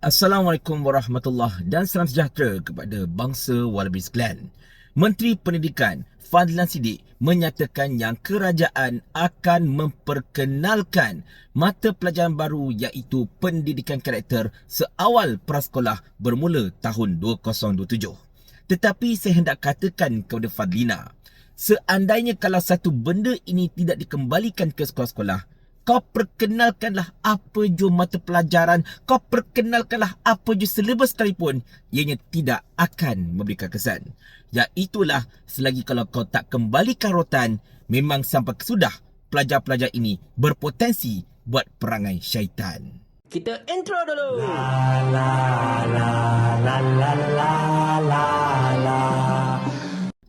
Assalamualaikum warahmatullahi dan salam sejahtera kepada bangsa Wallaby sekalian. Menteri Pendidikan Fadlan Sidik menyatakan yang kerajaan akan memperkenalkan mata pelajaran baru iaitu pendidikan karakter seawal prasekolah bermula tahun 2027. Tetapi saya hendak katakan kepada Fadlina, seandainya kalau satu benda ini tidak dikembalikan ke sekolah-sekolah, kau perkenalkanlah apa jua mata pelajaran, kau perkenalkanlah apa jua silibus sekalipun, ianya tidak akan memberikan kesan. Ya itulah selagi kalau kau tak kembalikan rotan, memang sampai kesudah pelajar-pelajar ini berpotensi buat perangai syaitan. Kita intro dulu. La la la la la la la la.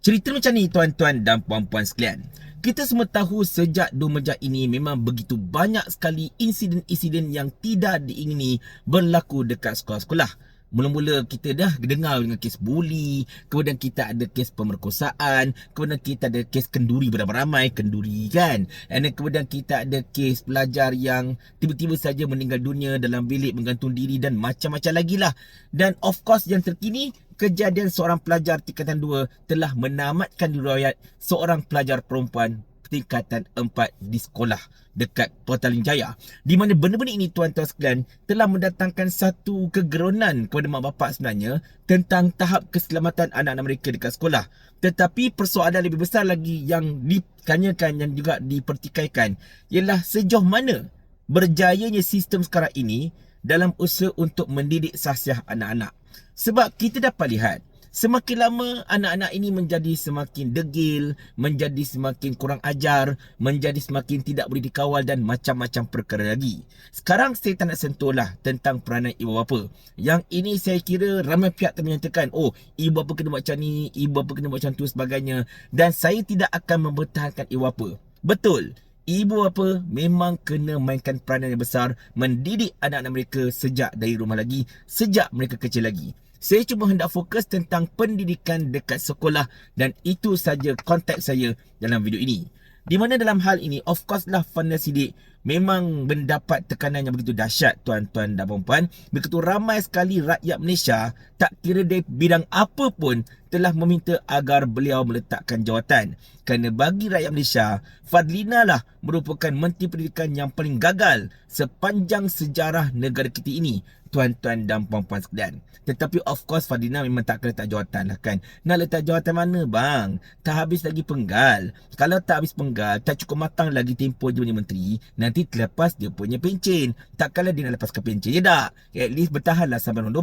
Cerita macam ni tuan-tuan dan puan-puan sekalian. Kita semua tahu sejak dua mejak ini memang begitu banyak sekali insiden-insiden yang tidak diingini berlaku dekat sekolah-sekolah. Mula-mula kita dah dengar dengan kes buli, kemudian kita ada kes pemerkosaan, kemudian kita ada kes kenduri beramai-ramai, kenduri kan. And then kemudian kita ada kes pelajar yang tiba-tiba saja meninggal dunia dalam bilik menggantung diri dan macam-macam lagi lah. Dan of course yang terkini, kejadian seorang pelajar tingkatan 2 telah menamatkan riwayat seorang pelajar perempuan tingkatan 4 di sekolah dekat Petaling Jaya. Di mana benda-benda ini tuan-tuan sekalian telah mendatangkan satu kegeronan kepada mak bapak sebenarnya tentang tahap keselamatan anak-anak mereka dekat sekolah. Tetapi persoalan lebih besar lagi yang ditanyakan yang juga dipertikaikan ialah sejauh mana berjayanya sistem sekarang ini dalam usaha untuk mendidik sahsiah anak-anak. Sebab kita dapat lihat Semakin lama anak-anak ini menjadi semakin degil, menjadi semakin kurang ajar, menjadi semakin tidak boleh dikawal dan macam-macam perkara lagi. Sekarang saya tak nak sentuh lah tentang peranan ibu bapa. Yang ini saya kira ramai pihak telah menyatakan, oh ibu bapa kena buat macam ni, ibu bapa kena buat macam tu sebagainya. Dan saya tidak akan mempertahankan ibu bapa. Betul, ibu bapa memang kena mainkan peranan yang besar mendidik anak-anak mereka sejak dari rumah lagi, sejak mereka kecil lagi. Saya cuma hendak fokus tentang pendidikan dekat sekolah dan itu saja konteks saya dalam video ini. Di mana dalam hal ini, of course lah Fanda Sidik memang mendapat tekanan yang begitu dahsyat tuan-tuan dan puan-puan. Begitu ramai sekali rakyat Malaysia, tak kira dari bidang apa pun, telah meminta agar beliau meletakkan jawatan. Kerana bagi rakyat Malaysia, Fadlina lah merupakan Menteri Pendidikan yang paling gagal sepanjang sejarah negara kita ini tuan-tuan dan puan-puan sekalian. Tetapi of course Fadina memang tak letak jawatan lah kan. Nak letak jawatan mana bang? Tak habis lagi penggal. Kalau tak habis penggal, tak cukup matang lagi tempoh dia punya menteri, nanti terlepas dia punya pencen. Takkanlah dia nak lepas ke pencen, ya tak? At least bertahanlah sampai 12.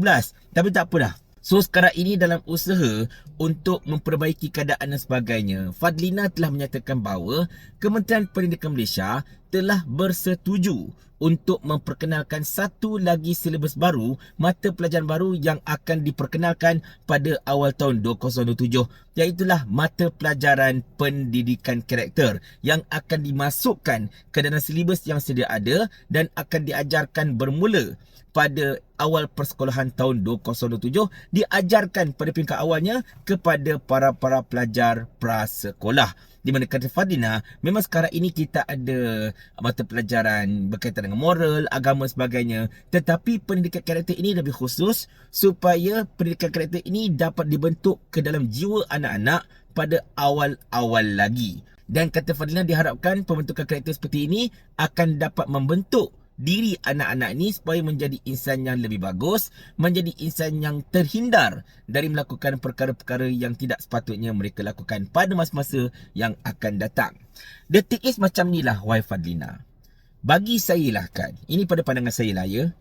Tapi tak apa dah. So sekarang ini dalam usaha untuk memperbaiki keadaan dan sebagainya, Fadlina telah menyatakan bahawa Kementerian Pendidikan Malaysia telah bersetuju untuk memperkenalkan satu lagi silibus baru, mata pelajaran baru yang akan diperkenalkan pada awal tahun 2027 iaitulah mata pelajaran pendidikan karakter yang akan dimasukkan ke dalam silibus yang sedia ada dan akan diajarkan bermula pada awal persekolahan tahun 2027 diajarkan pada peringkat awalnya kepada para-para pelajar prasekolah. Di mana kata Fadina, memang sekarang ini kita ada mata pelajaran berkaitan dengan moral, agama sebagainya. Tetapi pendidikan karakter ini lebih khusus supaya pendidikan karakter ini dapat dibentuk ke dalam jiwa anak-anak pada awal-awal lagi. Dan kata Fadina diharapkan pembentukan karakter seperti ini akan dapat membentuk diri anak-anak ni supaya menjadi insan yang lebih bagus, menjadi insan yang terhindar dari melakukan perkara-perkara yang tidak sepatutnya mereka lakukan pada masa-masa yang akan datang. Detik is macam ni lah, Wai Fadlina. Bagi saya lah kan, ini pada pandangan saya lah ya,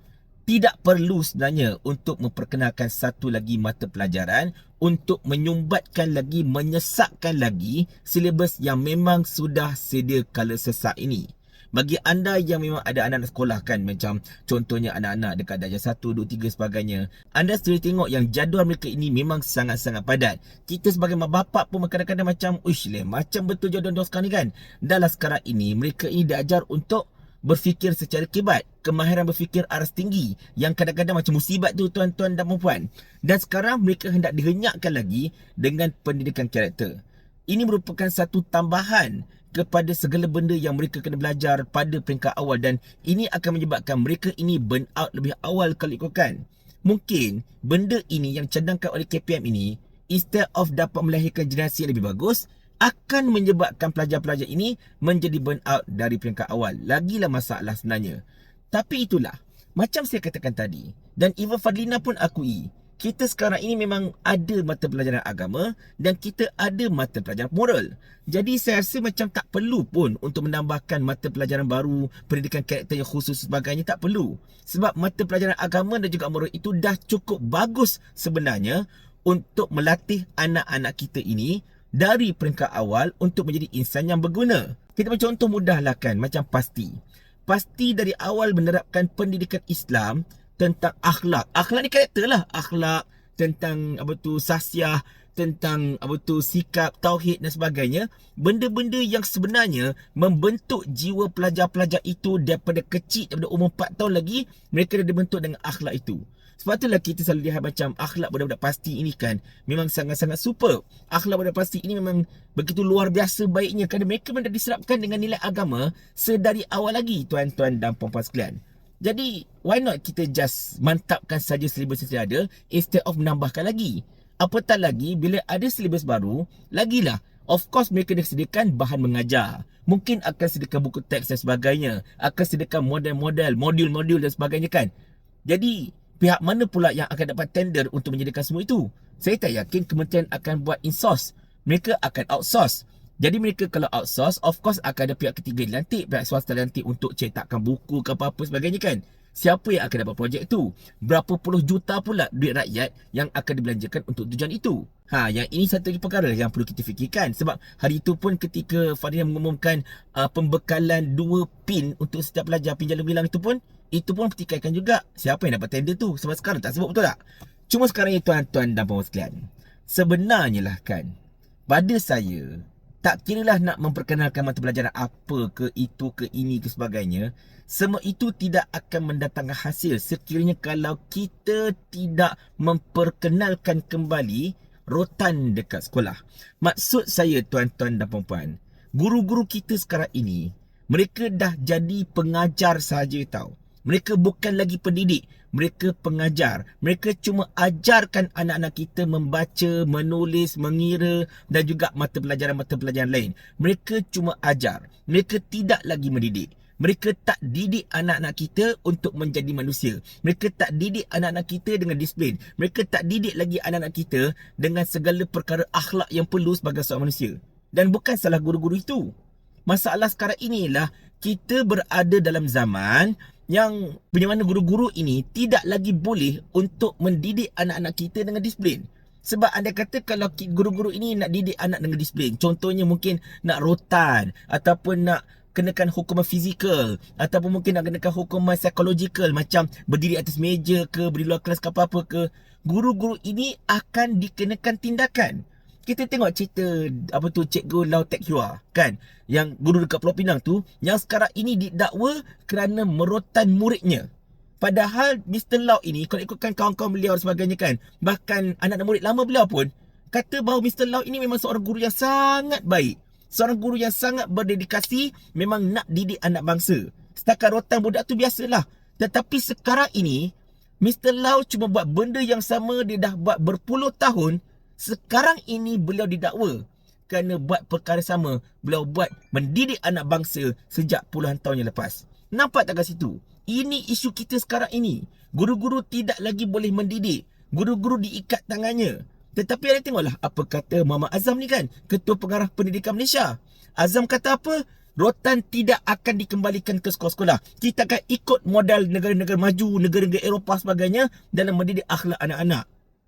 tidak perlu sebenarnya untuk memperkenalkan satu lagi mata pelajaran untuk menyumbatkan lagi, menyesakkan lagi silibus yang memang sudah sedia kala sesak ini. Bagi anda yang memang ada anak-anak sekolah kan Macam contohnya anak-anak dekat darjah 1, 2, 3 sebagainya Anda sudah tengok yang jadual mereka ini memang sangat-sangat padat. Kita sebagai mak bapak pun kadang-kadang macam Uish leh, macam betul jadual dia sekarang ni kan? Dalam sekarang ini mereka ini diajar untuk berfikir secara kibat Kemahiran berfikir aras tinggi Yang kadang-kadang macam musibat tu tuan-tuan dan perempuan Dan sekarang mereka hendak dihenyakkan lagi Dengan pendidikan karakter. Ini merupakan satu tambahan kepada segala benda yang mereka kena belajar pada peringkat awal dan ini akan menyebabkan mereka ini burn out lebih awal kalau ikutkan. mungkin benda ini yang cadangkan oleh KPM ini instead of dapat melahirkan generasi yang lebih bagus akan menyebabkan pelajar-pelajar ini menjadi burn out dari peringkat awal. Lagilah masalah sebenarnya. Tapi itulah, macam saya katakan tadi dan even Fadlina pun akui, kita sekarang ini memang ada mata pelajaran agama dan kita ada mata pelajaran moral. Jadi saya rasa macam tak perlu pun untuk menambahkan mata pelajaran baru, pendidikan karakter yang khusus sebagainya tak perlu. Sebab mata pelajaran agama dan juga moral itu dah cukup bagus sebenarnya untuk melatih anak-anak kita ini dari peringkat awal untuk menjadi insan yang berguna. Kita ambil contoh mudah lah kan, macam pasti. Pasti dari awal menerapkan pendidikan Islam tentang akhlak. Akhlak ni karakter lah. Akhlak tentang apa tu sasiah, tentang apa tu sikap, tauhid dan sebagainya. Benda-benda yang sebenarnya membentuk jiwa pelajar-pelajar itu daripada kecil, daripada umur 4 tahun lagi, mereka dah dibentuk dengan akhlak itu. Sebab itulah kita selalu lihat macam akhlak budak-budak pasti ini kan memang sangat-sangat super. Akhlak budak pasti ini memang begitu luar biasa baiknya kerana mereka memang diserapkan dengan nilai agama sedari awal lagi tuan-tuan dan puan-puan sekalian. Jadi, why not kita just mantapkan saja silibus yang ada instead of menambahkan lagi. Apatah lagi, bila ada silibus baru, lagilah, of course mereka dah sediakan bahan mengajar. Mungkin akan sediakan buku teks dan sebagainya. Akan sediakan model-model, modul-modul dan sebagainya kan. Jadi, pihak mana pula yang akan dapat tender untuk menyediakan semua itu? Saya tak yakin kementerian akan buat in-source. Mereka akan outsource. Jadi mereka kalau outsource, of course akan ada pihak ketiga dilantik, pihak swasta dilantik untuk cetakkan buku ke apa-apa sebagainya kan. Siapa yang akan dapat projek itu? Berapa puluh juta pula duit rakyat yang akan dibelanjakan untuk tujuan itu? Ha, yang ini satu lagi perkara yang perlu kita fikirkan. Sebab hari itu pun ketika Fadil mengumumkan uh, pembekalan dua pin untuk setiap pelajar pin jalan bilang itu pun, itu pun pertikaikan juga siapa yang dapat tender tu. Sebab sekarang tak sebut betul tak? Cuma sekarang ni tuan-tuan dan puan sekalian. Sebenarnya lah kan, pada saya, tak kiralah nak memperkenalkan mata pelajaran apa ke itu ke ini ke sebagainya. Semua itu tidak akan mendatangkan hasil. Sekiranya kalau kita tidak memperkenalkan kembali rotan dekat sekolah. Maksud saya tuan-tuan dan puan-puan guru-guru kita sekarang ini mereka dah jadi pengajar saja tau. Mereka bukan lagi pendidik mereka pengajar. Mereka cuma ajarkan anak-anak kita membaca, menulis, mengira dan juga mata pelajaran-mata pelajaran lain. Mereka cuma ajar. Mereka tidak lagi mendidik. Mereka tak didik anak-anak kita untuk menjadi manusia. Mereka tak didik anak-anak kita dengan disiplin. Mereka tak didik lagi anak-anak kita dengan segala perkara akhlak yang perlu sebagai seorang manusia. Dan bukan salah guru-guru itu. Masalah sekarang inilah kita berada dalam zaman yang punya mana guru-guru ini tidak lagi boleh untuk mendidik anak-anak kita dengan disiplin. Sebab anda kata kalau guru-guru ini nak didik anak dengan disiplin. Contohnya mungkin nak rotan ataupun nak kenakan hukuman fizikal ataupun mungkin nak kenakan hukuman psikologikal macam berdiri atas meja ke, berdiri luar kelas ke apa-apa ke. Guru-guru ini akan dikenakan tindakan kita tengok cerita apa tu cikgu Lau Tek Hua kan yang guru dekat Pulau Pinang tu yang sekarang ini didakwa kerana merotan muridnya padahal Mr. Lau ini kalau ikutkan kawan-kawan beliau dan sebagainya kan bahkan anak dan murid lama beliau pun kata bahawa Mr. Lau ini memang seorang guru yang sangat baik seorang guru yang sangat berdedikasi memang nak didik anak bangsa setakat rotan budak tu biasalah tetapi sekarang ini Mr. Lau cuma buat benda yang sama dia dah buat berpuluh tahun sekarang ini beliau didakwa kerana buat perkara sama beliau buat mendidik anak bangsa sejak puluhan tahun yang lepas. Nampak tak kat situ? Ini isu kita sekarang ini. Guru-guru tidak lagi boleh mendidik. Guru-guru diikat tangannya. Tetapi ada tengoklah apa kata Muhammad Azam ni kan. Ketua Pengarah Pendidikan Malaysia. Azam kata apa? Rotan tidak akan dikembalikan ke sekolah-sekolah. Kita akan ikut modal negara-negara maju, negara-negara Eropah sebagainya dalam mendidik akhlak anak-anak.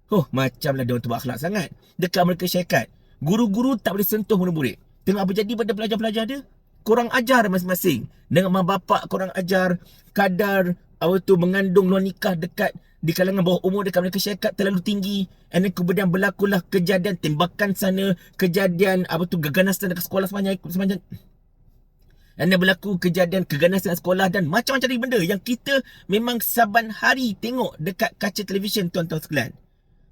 Oh, macamlah dia orang tu berakhlak sangat. Dekat mereka syarikat. Guru-guru tak boleh sentuh murid-murid. Tengok apa jadi pada pelajar-pelajar dia. Kurang ajar masing-masing. Dengan mak bapak kurang ajar. Kadar apa tu mengandung luar nikah dekat di kalangan bawah umur dekat mereka syarikat terlalu tinggi. And then kemudian berlakulah kejadian tembakan sana. Kejadian apa tu keganasan dekat sekolah sepanjang. sepanjang dan berlaku kejadian keganasan sekolah dan macam-macam benda yang kita memang saban hari tengok dekat kaca televisyen tuan-tuan sekalian.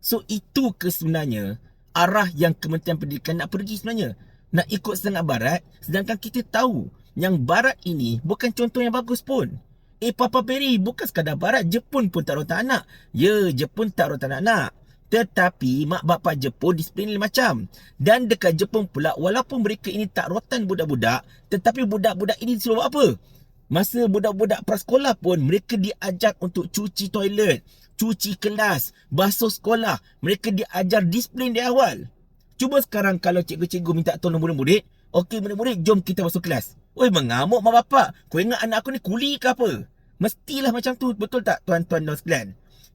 So itu ke sebenarnya arah yang Kementerian Pendidikan nak pergi sebenarnya. Nak ikut setengah barat sedangkan kita tahu yang barat ini bukan contoh yang bagus pun. Eh Papa Peri bukan sekadar barat Jepun pun tak rotan anak Ya Jepun tak rotan anak tetapi mak bapak Jepun disiplin macam. Dan dekat Jepun pula walaupun mereka ini tak rotan budak-budak, tetapi budak-budak ini disuruh buat apa? Masa budak-budak prasekolah pun mereka diajar untuk cuci toilet, cuci kelas, basuh sekolah. Mereka diajar disiplin di awal. Cuba sekarang kalau cikgu-cikgu minta tolong murid-murid, okey murid-murid jom kita masuk kelas. Oi mengamuk mak bapak. Kau ingat anak aku ni kuli ke apa? Mestilah macam tu, betul tak tuan-tuan dan sekalian?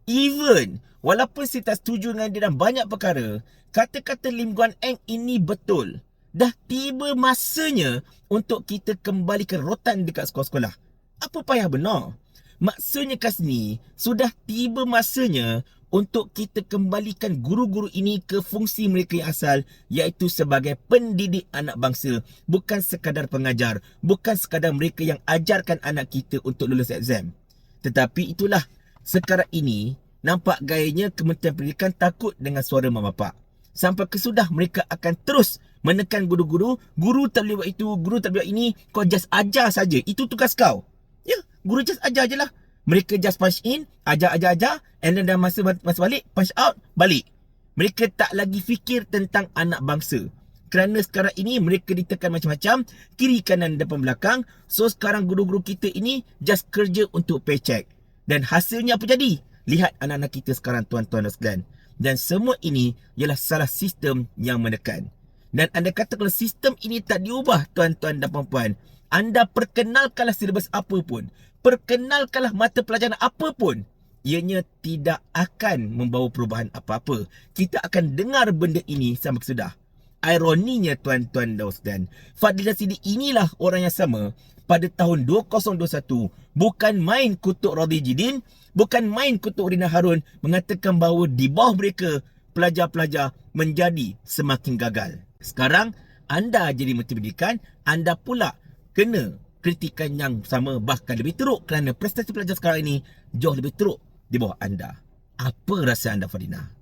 Even walaupun saya tak setuju dengan dia dalam banyak perkara, kata-kata Lim Guan Eng ini betul. Dah tiba masanya untuk kita kembalikan rotan dekat sekolah-sekolah. Apa payah benar? Maksudnya sini, sudah tiba masanya untuk kita kembalikan guru-guru ini ke fungsi mereka yang asal iaitu sebagai pendidik anak bangsa bukan sekadar pengajar bukan sekadar mereka yang ajarkan anak kita untuk lulus exam tetapi itulah sekarang ini nampak gayanya Kementerian Pendidikan takut dengan suara mak bapak sampai kesudah mereka akan terus menekan guru-guru guru buat itu guru buat ini kau just ajar saja itu tugas kau ya guru just ajar je lah mereka just punch in, ajar, ajar, ajar and then dah masa, masa balik, punch out, balik. Mereka tak lagi fikir tentang anak bangsa. Kerana sekarang ini mereka ditekan macam-macam, kiri kanan depan belakang. So sekarang guru-guru kita ini just kerja untuk paycheck. Dan hasilnya apa jadi? Lihat anak-anak kita sekarang tuan-tuan dan sekalian. Dan semua ini ialah salah sistem yang menekan. Dan anda kata kalau sistem ini tak diubah tuan-tuan dan puan-puan, anda perkenalkanlah silibus apa pun, perkenalkanlah mata pelajaran apa pun, ianya tidak akan membawa perubahan apa-apa. Kita akan dengar benda ini sampai kesudah. Ironinya tuan-tuan dan sekalian, Fadil inilah orang yang sama pada tahun 2021 bukan main kutuk Radhi Jidin, bukan main kutuk Rina Harun mengatakan bahawa di bawah mereka pelajar-pelajar menjadi semakin gagal. Sekarang anda jadi menteri pendidikan, anda pula kena kritikan yang sama bahkan lebih teruk kerana prestasi pelajar sekarang ini jauh lebih teruk di bawah anda. Apa rasa anda Fadina?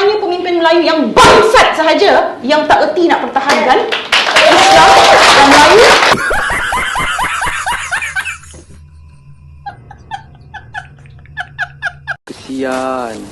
hanya pemimpin Melayu yang bangsat sahaja yang tak erti nak pertahankan Islam dan Melayu Kesian.